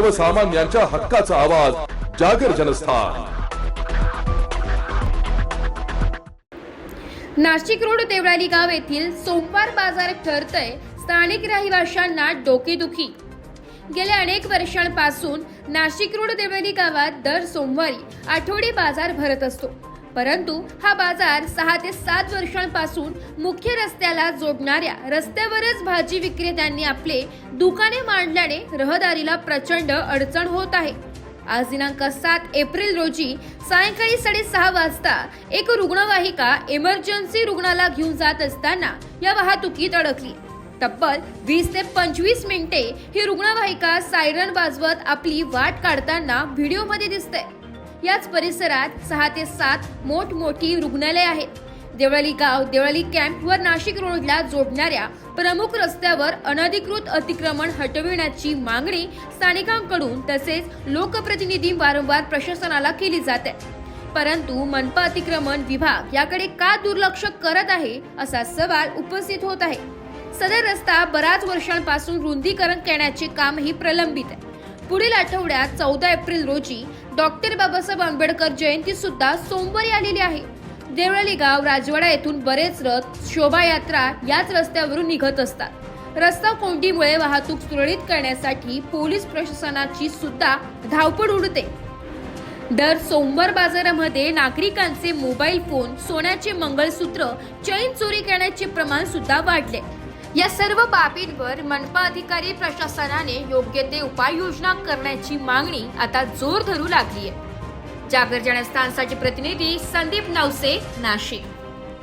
सर्वसामान्यांच्या हक्काचा आवाज जागर जनस्थान. नाशिक रोड देवळाली गाव येथील सोमवार बाजार ठरतय स्थानिक रहिवाशांना डोकेदुखी. गेल्या अनेक वर्षांपासून नाशिक रोड देवळाली गावात दर सोमवारी आठवडी बाजार भरत असतो. परंतु हा बाजार सहा ते सात वर्षांपासून मुख्य रस्त्याला जोडणाऱ्या रस्त्यावरच भाजी विक्रेत्यांनी आपले दुकाने मांडल्याने रहदारीला प्रचंड अडचण होत आहे. आज दिनांक सात एप्रिल रोजी सायंकाळी साडेसहा वाजता एक रुग्णवाहिका इमर्जन्सी रुग्णाला घेऊन जात असताना या वाहतुकीत अडकली. तब्बल वीस ते पंचवीस मिनिटे ही रुग्णवाहिका सायरन वाजवत आपली वाट काढताना व्हिडिओमध्ये दिसते याच परिसरात सहा ते सात मोठमोठी रुग्णालय आहेत. देवळाली गाव देवळाली कॅम्प व नाशिक रोडला जोडणाऱ्या प्रमुख रस्त्यावर अनधिकृत अतिक्रमण हटविण्याची मागणी स्थानिकांकडून तसेच लोकप्रतिनिधी वारंवार प्रशासनाला केली जाते. परंतु मनपा अतिक्रमण विभाग याकडे का दुर्लक्ष करत आहे असा सवाल उपस्थित होत आहे. सदर रस्ता बराच वर्षांपासून रुंदीकरण करण्याचे कामही प्रलंबित आहे. पुढील आठवड्यात चौदा एप्रिल रोजी डॉक्टर बाबासाहेब आंबेडकर जयंती सुद्धा सोमवारी आलेली आहे. देवळाली गाव राजवाडा येथून बरेच रथ शोभायात्रा याच रस्त्यावरून निघत असतात. रस्ता कोंडीमुळे वाहतूक सुरळीत करण्यासाठी पोलीस प्रशासनाची सुद्धा धावपळ उडते. दर सोमवार बाजारामध्ये नागरिकांचे मोबाईल फोन सोन्याचे मंगळसूत्र चैन चोरी करण्याचे प्रमाण सुद्धा वाढले. या सर्व बाबींवर मनपा अधिकारी प्रशासनाने योग्य ते उपाययोजना करण्याची मागणी आता जोर धरू लागली आहे. जागर जनस्थानसाठी प्रतिनिधी संदीप नवसे नाशिक.